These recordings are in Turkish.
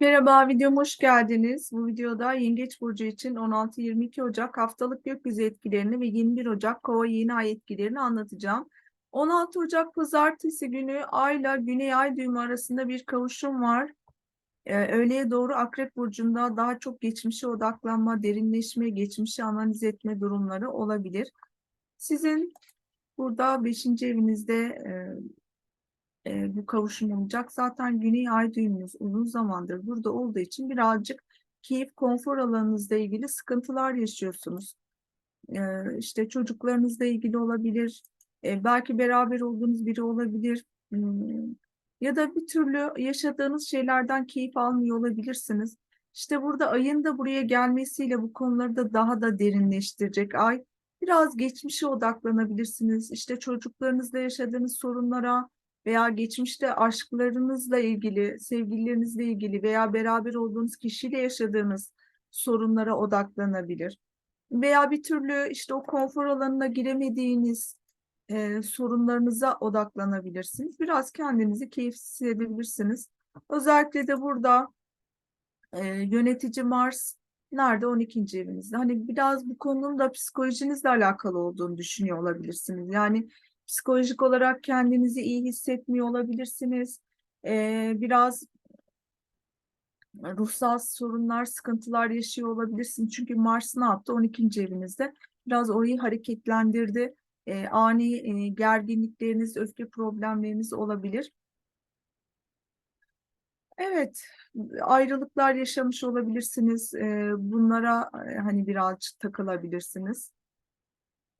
Merhaba, videoma hoş geldiniz. Bu videoda Yengeç Burcu için 16-22 Ocak haftalık gökyüzü etkilerini ve 21 Ocak Kova yeni ay etkilerini anlatacağım. 16 Ocak Pazartesi günü Ayla Güney Ay düğümü arasında bir kavuşum var. Ee, öğleye doğru Akrep Burcu'nda daha çok geçmişe odaklanma, derinleşme, geçmişi analiz etme durumları olabilir. Sizin burada 5. evinizde e, e, bu kavuşum olacak. Zaten Güney Ay düğümünüz uzun zamandır burada olduğu için birazcık keyif, konfor alanınızla ilgili sıkıntılar yaşıyorsunuz. E, işte çocuklarınızla ilgili olabilir, e, belki beraber olduğunuz biri olabilir. Hmm, Ya da bir türlü yaşadığınız şeylerden keyif almıyor olabilirsiniz. İşte burada ayın da buraya gelmesiyle bu konuları da daha da derinleştirecek ay. Biraz geçmişe odaklanabilirsiniz. İşte çocuklarınızla yaşadığınız sorunlara, veya geçmişte aşklarınızla ilgili, sevgililerinizle ilgili veya beraber olduğunuz kişiyle yaşadığınız sorunlara odaklanabilir. Veya bir türlü işte o konfor alanına giremediğiniz e, sorunlarınıza odaklanabilirsiniz. Biraz kendinizi keyifsiz hissedebilirsiniz. Özellikle de burada e, yönetici Mars nerede? 12. evinizde. Hani biraz bu konunun da psikolojinizle alakalı olduğunu düşünüyor olabilirsiniz. Yani psikolojik olarak kendinizi iyi hissetmiyor olabilirsiniz. Ee, biraz ruhsal sorunlar, sıkıntılar yaşıyor olabilirsiniz. Çünkü Mars ne yaptı? 12. evinizde. Biraz orayı hareketlendirdi. Ee, ani e, gerginlikleriniz, öfke problemleriniz olabilir. Evet, ayrılıklar yaşamış olabilirsiniz. Ee, bunlara e, hani birazcık takılabilirsiniz.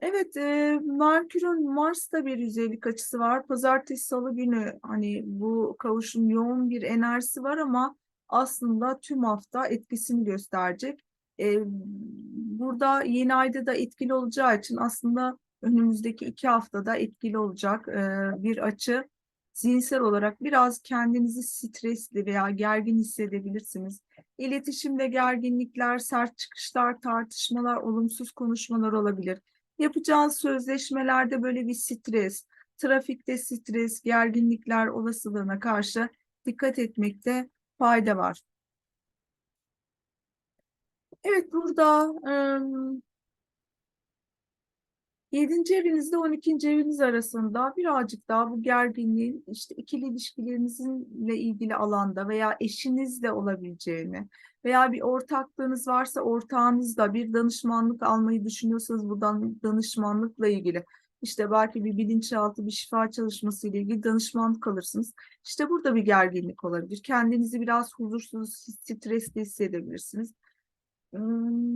Evet, e, Merkür'ün Mars'ta bir yüzeylik açısı var. Pazartesi, Salı günü hani bu kavuşum yoğun bir enerjisi var ama aslında tüm hafta etkisini gösterecek. E, burada yeni ayda da etkili olacağı için aslında önümüzdeki iki haftada etkili olacak e, bir açı. Zihinsel olarak biraz kendinizi stresli veya gergin hissedebilirsiniz. İletişimde gerginlikler, sert çıkışlar, tartışmalar, olumsuz konuşmalar olabilir. Yapacağınız sözleşmelerde böyle bir stres, trafikte stres, gerginlikler olasılığına karşı dikkat etmekte fayda var. Evet burada 7. evinizle 12. eviniz arasında birazcık daha bu gerginliğin işte ikili ilişkilerinizle ilgili alanda veya eşinizle olabileceğini veya bir ortaklığınız varsa ortağınızla bir danışmanlık almayı düşünüyorsanız bu danışmanlıkla ilgili işte belki bir bilinçaltı bir şifa çalışması ile ilgili danışmanlık alırsınız. İşte burada bir gerginlik olabilir. Kendinizi biraz huzursuz, stresli hissedebilirsiniz.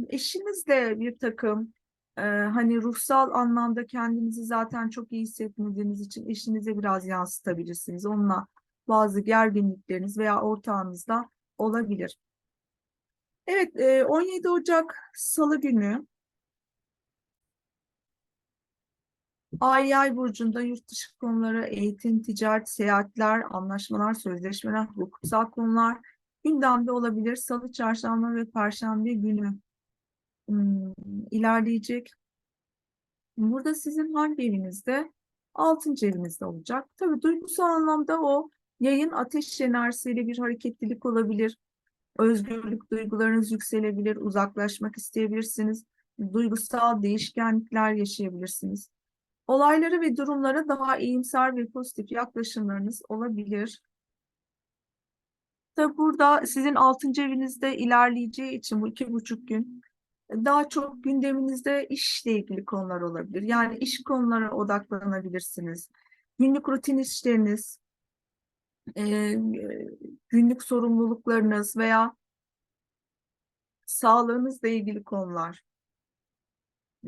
Eşinizle bir takım ee, hani ruhsal anlamda kendinizi zaten çok iyi hissetmediğiniz için eşinize biraz yansıtabilirsiniz. Onunla bazı gerginlikleriniz veya ortağınızda olabilir. Evet, 17 Ocak Salı günü Ay Yay burcunda yurt dışı konuları, eğitim, ticaret, seyahatler, anlaşmalar, sözleşmeler, hukuksal konular gündemde olabilir. Salı, çarşamba ve perşembe günü ilerleyecek. Burada sizin hangi evinizde? Altıncı evinizde olacak. Tabii duygusal anlamda o yayın ateş enerjisiyle bir hareketlilik olabilir. Özgürlük duygularınız yükselebilir, uzaklaşmak isteyebilirsiniz. Duygusal değişkenlikler yaşayabilirsiniz. Olaylara ve durumlara daha iyimser ve pozitif yaklaşımlarınız olabilir. Tabi burada sizin altıncı evinizde ilerleyeceği için bu iki buçuk gün daha çok gündeminizde işle ilgili konular olabilir. Yani iş konulara odaklanabilirsiniz. Günlük rutin işleriniz, e, günlük sorumluluklarınız veya sağlığınızla ilgili konular.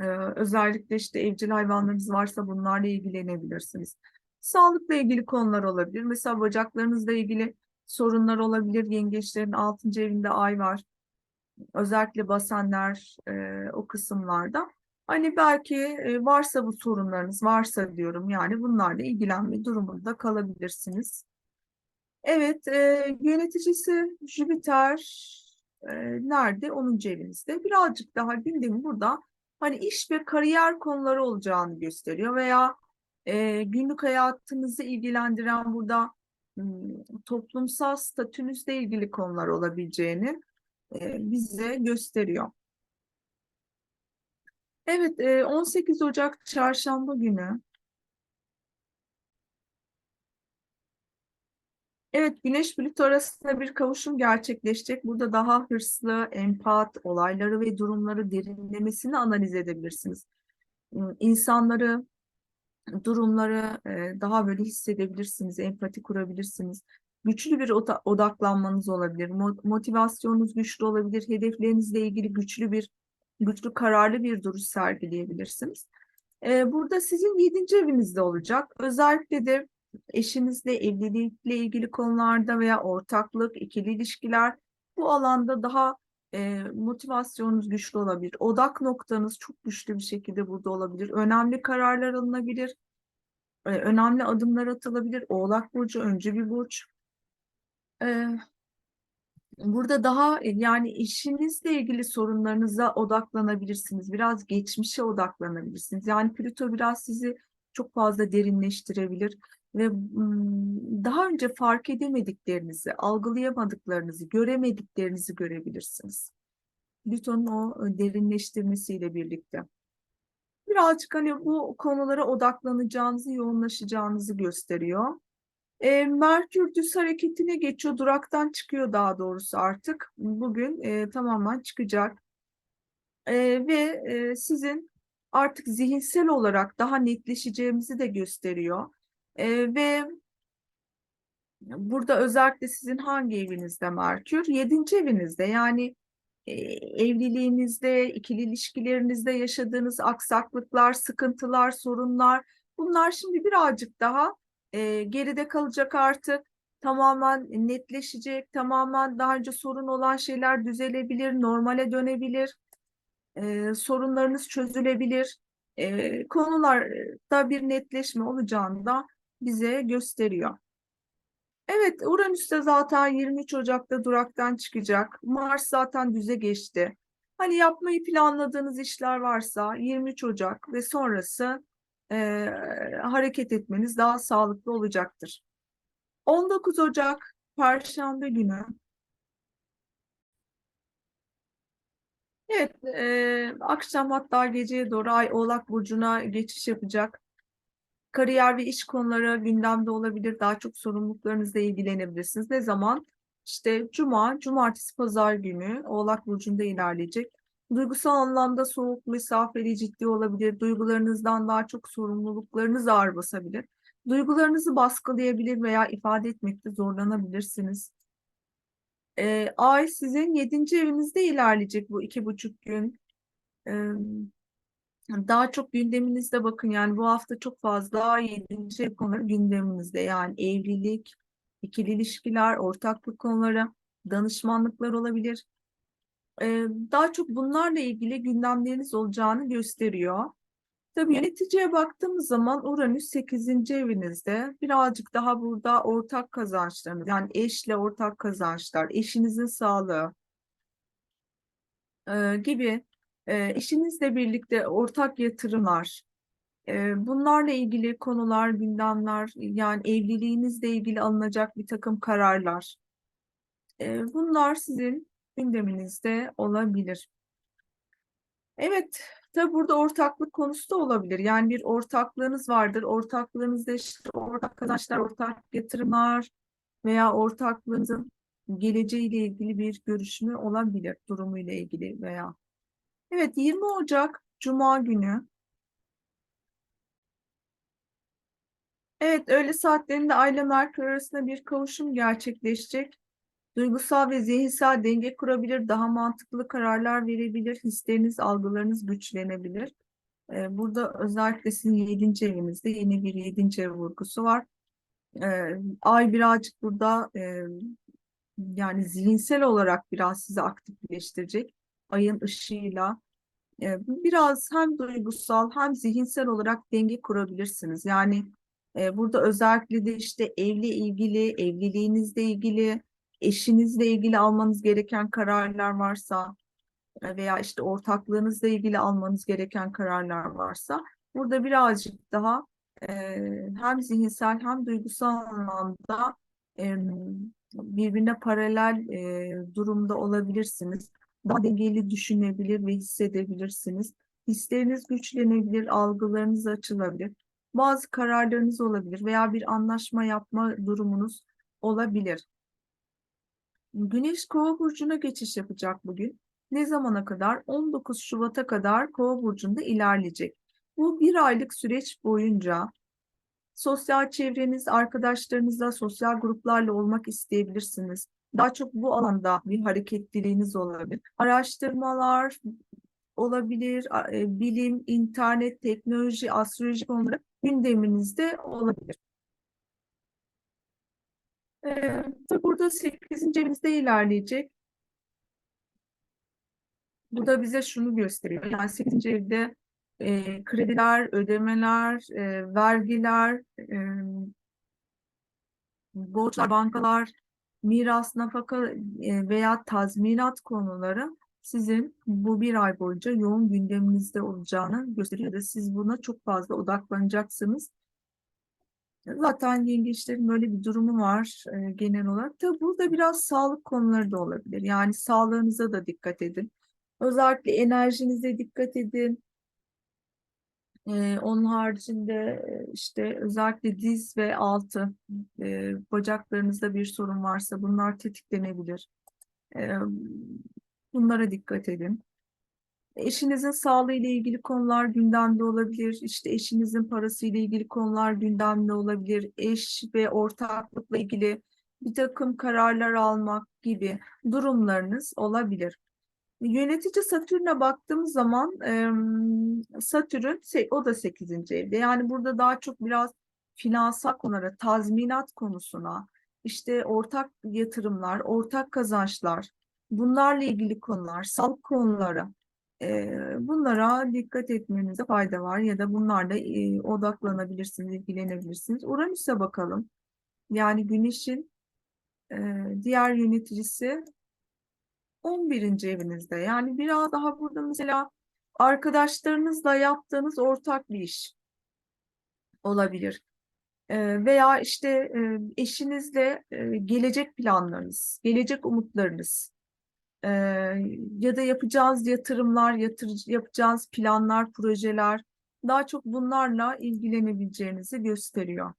E, özellikle işte evcil hayvanlarınız varsa bunlarla ilgilenebilirsiniz. Sağlıkla ilgili konular olabilir. Mesela bacaklarınızla ilgili sorunlar olabilir. Yengeçlerin 6. evinde ay var özellikle basenler e, o kısımlarda. Hani belki e, varsa bu sorunlarınız varsa diyorum yani bunlarla ilgilenme durumunda kalabilirsiniz. Evet e, yöneticisi Jüpiter e, nerede? 10. evinizde. Birazcık daha gündemi burada hani iş ve kariyer konuları olacağını gösteriyor veya e, günlük hayatınızı ilgilendiren burada hmm, toplumsal statünüzle ilgili konular olabileceğini e, bize gösteriyor. Evet, e, 18 Ocak Çarşamba günü. Evet, Güneş Plüto arasında bir kavuşum gerçekleşecek. Burada daha hırslı, empat, olayları ve durumları derinlemesine analiz edebilirsiniz. Hmm, İnsanları, durumları e, daha böyle hissedebilirsiniz, empati kurabilirsiniz. Güçlü bir oda- odaklanmanız olabilir, mo- motivasyonunuz güçlü olabilir, hedeflerinizle ilgili güçlü bir, güçlü kararlı bir duruş sergileyebilirsiniz. E, burada sizin yedinci evinizde olacak. Özellikle de eşinizle, evlilikle ilgili konularda veya ortaklık, ikili ilişkiler bu alanda daha e, motivasyonunuz güçlü olabilir. Odak noktanız çok güçlü bir şekilde burada olabilir. Önemli kararlar alınabilir. e, önemli adımlar atılabilir. Oğlak Burcu öncü bir burç. Burada daha yani işinizle ilgili sorunlarınıza odaklanabilirsiniz. Biraz geçmişe odaklanabilirsiniz. Yani Plüto biraz sizi çok fazla derinleştirebilir ve daha önce fark edemediklerinizi, algılayamadıklarınızı, göremediklerinizi görebilirsiniz. Plüton'un o e, derinleştirmesiyle birlikte. Birazcık hani bu konulara odaklanacağınızı, yoğunlaşacağınızı gösteriyor. E, Merkür düz hareketine geçiyor, duraktan çıkıyor daha doğrusu artık. Bugün e, tamamen çıkacak. E, ve e, sizin artık zihinsel olarak daha netleşeceğimizi de gösteriyor. E, ve burada özellikle sizin hangi evinizde Merkür? Yedinci evinizde yani evliliğinizde, ikili ilişkilerinizde yaşadığınız aksaklıklar, sıkıntılar, sorunlar bunlar şimdi birazcık daha e, geride kalacak artık. Tamamen netleşecek, tamamen daha önce sorun olan şeyler düzelebilir, normale dönebilir, e, sorunlarınız çözülebilir. E, konularda bir netleşme olacağını da bize gösteriyor. Evet, Uranüs de zaten 23 Ocak'ta duraktan çıkacak. Mars zaten düze geçti. Hani yapmayı planladığınız işler varsa 23 Ocak ve sonrası e, hareket etmeniz daha sağlıklı olacaktır. 19 Ocak Perşembe günü. Evet, e, akşam hatta geceye doğru Ay Oğlak Burcu'na geçiş yapacak. Kariyer ve iş konuları gündemde olabilir. Daha çok sorumluluklarınızla ilgilenebilirsiniz. Ne zaman? İşte Cuma, Cumartesi, Pazar günü Oğlak Burcu'nda ilerleyecek. Duygusal anlamda soğuk, mesafeli, ciddi olabilir. Duygularınızdan daha çok sorumluluklarınız ağır basabilir. Duygularınızı baskılayabilir veya ifade etmekte zorlanabilirsiniz. Ee, ay sizin yedinci evinizde ilerleyecek bu iki buçuk gün. Ee, daha çok gündeminizde bakın yani bu hafta çok fazla yedinci ev konuları gündeminizde. Yani evlilik, ikili ilişkiler, ortaklık konuları, danışmanlıklar olabilir. Ee, daha çok bunlarla ilgili gündemleriniz olacağını gösteriyor. Tabii yöneticiye baktığımız zaman Uranüs 8. evinizde birazcık daha burada ortak kazançlarınız yani eşle ortak kazançlar, eşinizin sağlığı e, gibi e, eşinizle birlikte ortak yatırımlar, e, bunlarla ilgili konular, gündemler yani evliliğinizle ilgili alınacak bir takım kararlar. E, bunlar sizin gündeminizde olabilir. Evet, tabi burada ortaklık konusu da olabilir. Yani bir ortaklığınız vardır. Ortaklığınızda işte ortak kazançlar, ortak yatırımlar veya ortaklığınızın geleceğiyle ilgili bir görüşme olabilir durumuyla ilgili veya. Evet, 20 Ocak Cuma günü. Evet, öğle saatlerinde Ay ile Merkür arasında bir kavuşum gerçekleşecek. Duygusal ve zihinsel denge kurabilir, daha mantıklı kararlar verebilir, hisleriniz, algılarınız güçlenebilir. Ee, burada özellikle sizin 7. evinizde yeni bir 7. ev vurgusu var. Ee, ay birazcık burada e, yani zihinsel olarak biraz sizi aktifleştirecek. Ayın ışığıyla e, biraz hem duygusal hem zihinsel olarak denge kurabilirsiniz. Yani e, burada özellikle de işte evle ilgili, evliliğinizle ilgili, eşinizle ilgili almanız gereken kararlar varsa e, veya işte ortaklığınızla ilgili almanız gereken kararlar varsa burada birazcık daha e, hem zihinsel hem duygusal anlamda em, birbirine paralel e, durumda olabilirsiniz. Daha dengeli düşünebilir ve hissedebilirsiniz. Hisleriniz güçlenebilir, algılarınız açılabilir. Bazı kararlarınız olabilir veya bir anlaşma yapma durumunuz olabilir. Güneş Kova burcuna geçiş yapacak bugün. Ne zamana kadar? 19 Şubat'a kadar Kova burcunda ilerleyecek. Bu bir aylık süreç boyunca sosyal çevreniz, arkadaşlarınızla, sosyal gruplarla olmak isteyebilirsiniz. Daha çok bu alanda bir hareketliliğiniz olabilir. Araştırmalar olabilir, e, bilim, internet, teknoloji, astroloji konuları gündeminizde olabilir. Ee, tabii burada 8. evinizde ilerleyecek. Bu da bize şunu gösteriyor. Yani 8. evde e, krediler, ödemeler, e, vergiler, e, borçlar, bankalar, miras, nafaka e, veya tazminat konuları sizin bu bir ay boyunca yoğun gündeminizde olacağını gösteriyor siz buna çok fazla odaklanacaksınız. Zaten yengeçlerin böyle bir durumu var e, genel olarak. Tabii burada biraz sağlık konuları da olabilir. Yani sağlığınıza da dikkat edin. Özellikle enerjinize dikkat edin. Ee, onun haricinde e, işte özellikle diz ve altı e, bacaklarınızda bir sorun varsa bunlar tetiklenebilir. Ee, bunlara dikkat edin. Eşinizin sağlığı ile ilgili konular gündemde olabilir. İşte eşinizin parası ile ilgili konular gündemde olabilir. Eş ve ortaklıkla ilgili bir takım kararlar almak gibi durumlarınız olabilir. Yönetici Satürn'e baktığımız zaman Satürn o da 8. evde. Yani burada daha çok biraz finansal konulara, tazminat konusuna, işte ortak yatırımlar, ortak kazançlar, bunlarla ilgili konular, sağlık konuları, bunlara dikkat etmenize fayda var ya da bunlarla odaklanabilirsiniz, ilgilenebilirsiniz. Uranüs'e bakalım. Yani Güneş'in diğer yöneticisi 11. evinizde. Yani biraz daha burada mesela arkadaşlarınızla yaptığınız ortak bir iş olabilir. Veya işte eşinizle gelecek planlarınız, gelecek umutlarınız e, ya da yapacağınız yatırımlar, yatır, yapacağınız planlar, projeler daha çok bunlarla ilgilenebileceğinizi gösteriyor.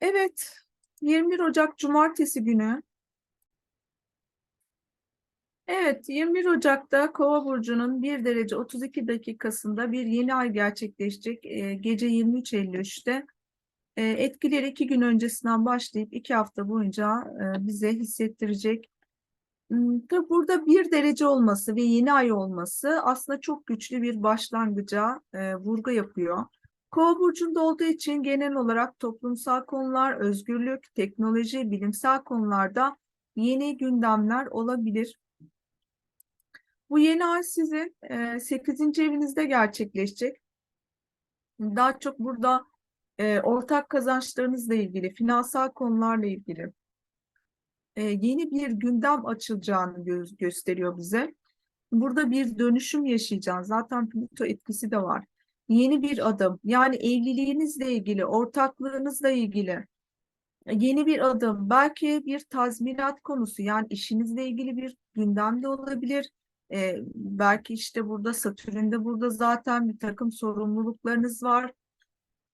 Evet, 21 Ocak Cumartesi günü Evet, 21 Ocak'ta Kova burcunun 1 derece 32 dakikasında bir yeni ay gerçekleşecek. Ee, gece 23.53'te Ee, etkileri iki gün öncesinden başlayıp iki hafta boyunca e, bize hissettirecek. Tabii burada bir derece olması ve yeni ay olması aslında çok güçlü bir başlangıca e, vurgu yapıyor. Kova burcunda olduğu için genel olarak toplumsal konular, özgürlük, teknoloji, bilimsel konularda yeni gündemler olabilir. Bu yeni ay sizin e, 8. evinizde gerçekleşecek. Daha çok burada e, ortak kazançlarınızla ilgili, finansal konularla ilgili e, yeni bir gündem açılacağını gö- gösteriyor bize. Burada bir dönüşüm yaşayacağız. Zaten Plüto etkisi de var. Yeni bir adım, yani evliliğinizle ilgili, ortaklığınızla ilgili yeni bir adım, belki bir tazminat konusu, yani işinizle ilgili bir gündem de olabilir. Ee, belki işte burada Satürn'de burada zaten bir takım sorumluluklarınız var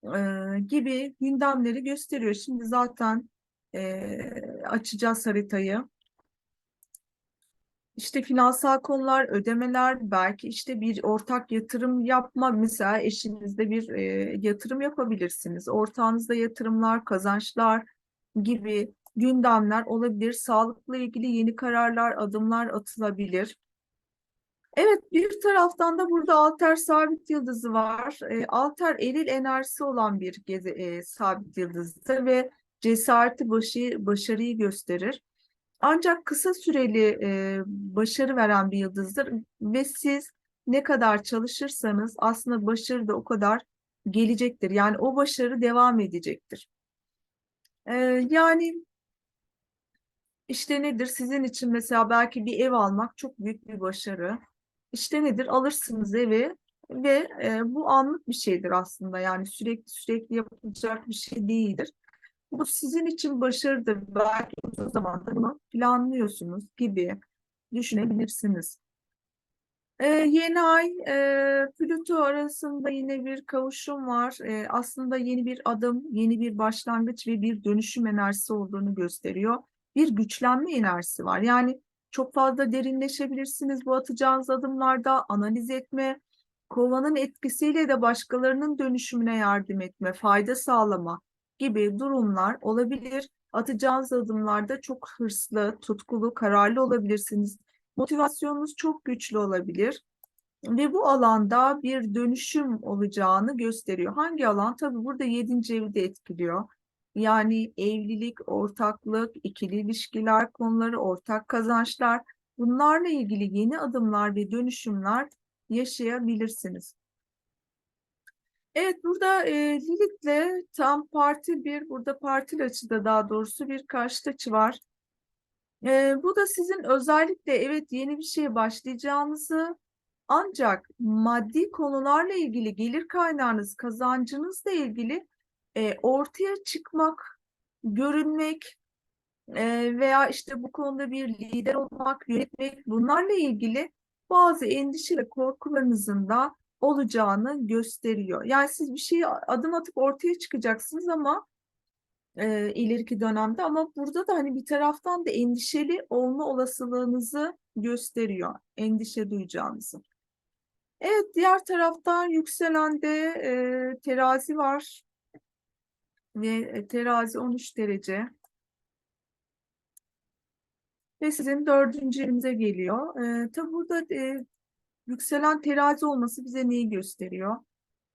e, gibi gündemleri gösteriyor. Şimdi zaten e, açacağız haritayı. İşte finansal konular, ödemeler, belki işte bir ortak yatırım yapma, mesela eşinizde bir e, yatırım yapabilirsiniz. Ortağınızda yatırımlar, kazançlar gibi gündemler olabilir. Sağlıkla ilgili yeni kararlar, adımlar atılabilir. Evet, bir taraftan da burada alter sabit yıldızı var. E, alter eril enerjisi olan bir geze, e, sabit yıldızdır ve cesareti, başı, başarıyı gösterir. Ancak kısa süreli e, başarı veren bir yıldızdır ve siz ne kadar çalışırsanız aslında başarı da o kadar gelecektir. Yani o başarı devam edecektir. E, yani işte nedir sizin için mesela belki bir ev almak çok büyük bir başarı. İşte nedir alırsınız evi ve e, bu anlık bir şeydir aslında yani sürekli sürekli yapılacak bir şey değildir. Bu sizin için başarıdır. Belki uzun zamandır bunu planlıyorsunuz gibi düşünebilirsiniz. Ee, yeni ay e, Plüto arasında yine bir kavuşum var. Ee, aslında yeni bir adım, yeni bir başlangıç ve bir dönüşüm enerjisi olduğunu gösteriyor. Bir güçlenme enerjisi var. Yani çok fazla derinleşebilirsiniz bu atacağınız adımlarda, analiz etme, kovanın etkisiyle de başkalarının dönüşümüne yardım etme, fayda sağlama gibi durumlar olabilir. Atacağınız adımlarda çok hırslı, tutkulu, kararlı olabilirsiniz. Motivasyonunuz çok güçlü olabilir ve bu alanda bir dönüşüm olacağını gösteriyor. Hangi alan? Tabii burada yedinci evi de etkiliyor. Yani evlilik, ortaklık, ikili ilişkiler konuları, ortak kazançlar bunlarla ilgili yeni adımlar ve dönüşümler yaşayabilirsiniz. Evet burada e, Lilith'le tam parti bir, burada partil açıda daha doğrusu bir karşıt açı var. E, bu da sizin özellikle evet yeni bir şeye başlayacağınızı ancak maddi konularla ilgili gelir kaynağınız, kazancınızla ilgili e, ortaya çıkmak, görünmek e, veya işte bu konuda bir lider olmak, yönetmek bunlarla ilgili bazı endişe ve korkularınızın da olacağını gösteriyor. Yani siz bir şeye adım atıp ortaya çıkacaksınız ama e, ileriki dönemde ama burada da hani bir taraftan da endişeli olma olasılığınızı gösteriyor. Endişe duyacağınızı. Evet diğer taraftan yükselende e, terazi var ve e, terazi 13 derece ve sizin dördüncü evinize geliyor. E, tabi burada e, yükselen terazi olması bize neyi gösteriyor?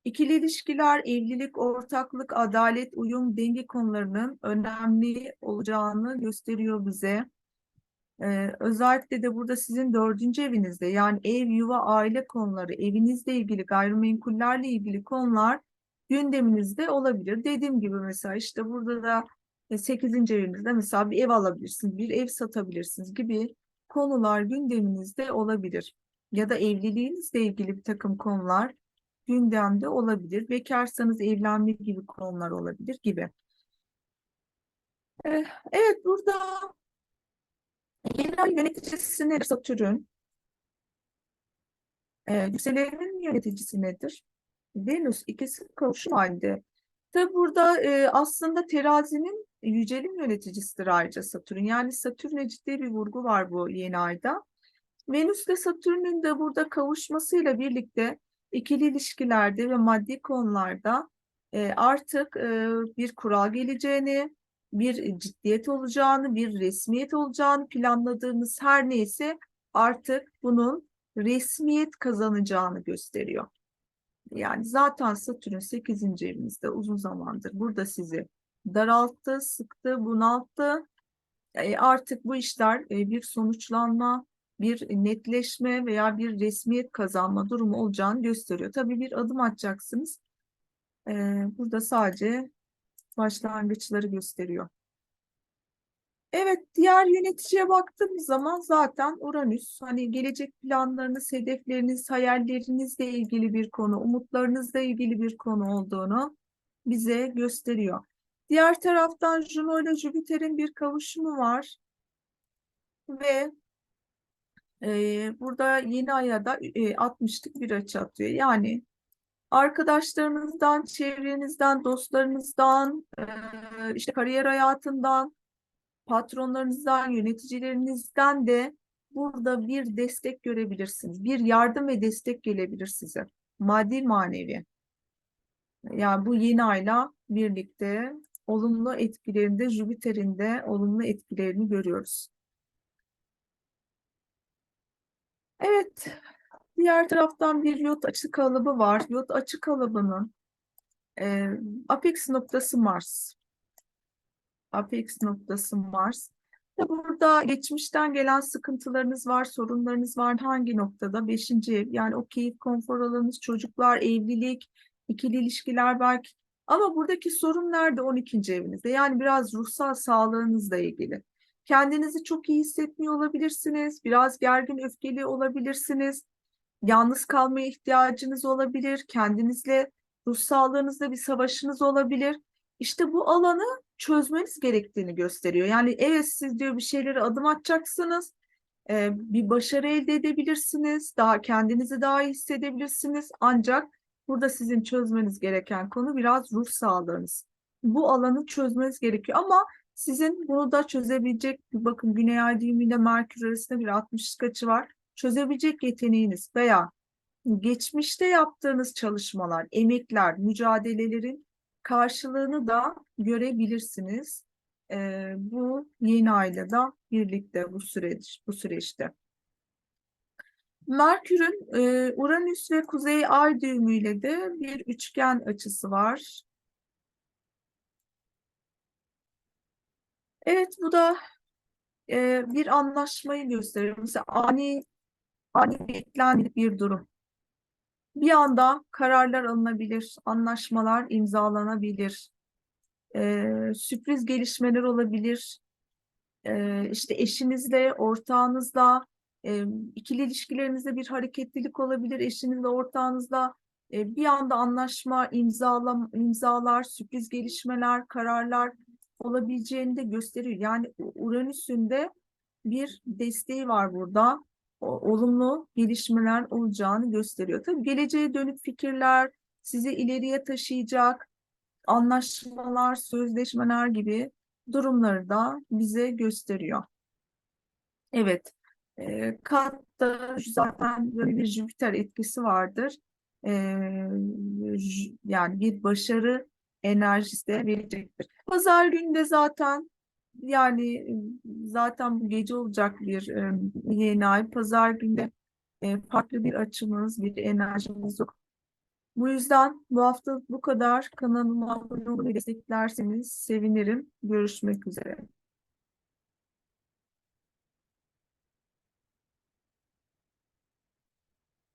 İkili ilişkiler, evlilik, ortaklık, adalet, uyum, denge konularının önemli olacağını gösteriyor bize. Ee, özellikle de burada sizin dördüncü evinizde yani ev, yuva, aile konuları, evinizle ilgili, gayrimenkullerle ilgili konular gündeminizde olabilir. Dediğim gibi mesela işte burada da 8. evinizde mesela bir ev alabilirsiniz, bir ev satabilirsiniz gibi konular gündeminizde olabilir. Ya da evliliğinizle ilgili bir takım konular gündemde olabilir. Bekarsanız evlenme gibi konular olabilir gibi. Eh, evet burada genel yöneticisi nedir Satürn? Ee, yükselenin yöneticisi nedir? Venüs ikisi kavuşum halinde. Tabi burada e, aslında terazinin yücelim yöneticisidir ayrıca Satürn. Yani Satürn'e ciddi bir vurgu var bu yeni ayda. Venüs ile Satürn'ün de burada kavuşmasıyla birlikte ikili ilişkilerde ve maddi konularda e, artık e, bir kural geleceğini, bir ciddiyet olacağını, bir resmiyet olacağını planladığınız her neyse artık bunun resmiyet kazanacağını gösteriyor. Yani zaten Satürn 8. evinizde uzun zamandır burada sizi daralttı, sıktı, bunalttı. E, artık bu işler e, bir sonuçlanma, bir netleşme veya bir resmiyet kazanma durumu olacağını gösteriyor. Tabii bir adım atacaksınız. Ee, burada sadece başlangıçları gösteriyor. Evet, diğer yöneticiye baktığımız zaman zaten Uranüs, hani gelecek planlarınız, hedefleriniz, hayallerinizle ilgili bir konu, umutlarınızla ilgili bir konu olduğunu bize gösteriyor. Diğer taraftan Juno ile Jüpiter'in bir kavuşumu var ve burada yeni aya da e, 60'lık bir açı atıyor. Yani arkadaşlarınızdan, çevrenizden, dostlarınızdan, işte kariyer hayatından, patronlarınızdan, yöneticilerinizden de burada bir destek görebilirsiniz. Bir yardım ve destek gelebilir size. Maddi manevi. Yani bu yeni ayla birlikte olumlu etkilerinde Jüpiter'in de olumlu etkilerini görüyoruz. Evet, diğer taraftan bir yot açı kalıbı var. Yot açı kalıbının e, apex noktası Mars. Apex noktası Mars. Burada geçmişten gelen sıkıntılarınız var, sorunlarınız var. Hangi noktada? Beşinci ev. Yani o keyif, konfor alanınız, çocuklar, evlilik, ikili ilişkiler belki. Ama buradaki sorun nerede? 12. evinizde. Yani biraz ruhsal sağlığınızla ilgili. Kendinizi çok iyi hissetmiyor olabilirsiniz. Biraz gergin, öfkeli olabilirsiniz. Yalnız kalmaya ihtiyacınız olabilir. Kendinizle, ruh sağlığınızla bir savaşınız olabilir. İşte bu alanı çözmeniz gerektiğini gösteriyor. Yani evet siz diyor bir şeylere adım atacaksınız. e, bir başarı elde edebilirsiniz. Daha kendinizi daha iyi hissedebilirsiniz. Ancak burada sizin çözmeniz gereken konu biraz ruh sağlığınız. Bu alanı çözmeniz gerekiyor ama sizin bunu da çözebilecek bakın Güney Ay düğümüyle Merkür arasında bir 60 açı var. Çözebilecek yeteneğiniz veya geçmişte yaptığınız çalışmalar, emekler, mücadelelerin karşılığını da görebilirsiniz. Ee, bu yeni ayla da birlikte bu süreç bu süreçte. Merkür'ün e, Uranüs ve Kuzey Ay düğümüyle de bir üçgen açısı var. Evet bu da e, bir anlaşmayı gösteriyor. Mesela ani ani beklenmedik bir durum. Bir anda kararlar alınabilir, anlaşmalar imzalanabilir, e, sürpriz gelişmeler olabilir. E, işte eşinizle, ortağınızla, e, ikili ilişkilerinizde bir hareketlilik olabilir. Eşinizle, ortağınızla e, bir anda anlaşma, imzala, imzalar, sürpriz gelişmeler, kararlar olabileceğini de gösteriyor. Yani Uranüs'ün de bir desteği var burada olumlu gelişmeler olacağını gösteriyor. Tabii geleceğe dönük fikirler, sizi ileriye taşıyacak anlaşmalar, sözleşmeler gibi durumları da bize gösteriyor. Evet, e, Katta zaten böyle bir Jüpiter etkisi vardır. E, yani bir başarı enerjisi de verecektir. Pazar günü de zaten yani zaten bu gece olacak bir e, yeni ay. Pazar günde e, farklı bir açımız, bir enerjimiz yok. Bu yüzden bu hafta bu kadar. Kanalıma abone olmayı desteklerseniz sevinirim. Görüşmek üzere.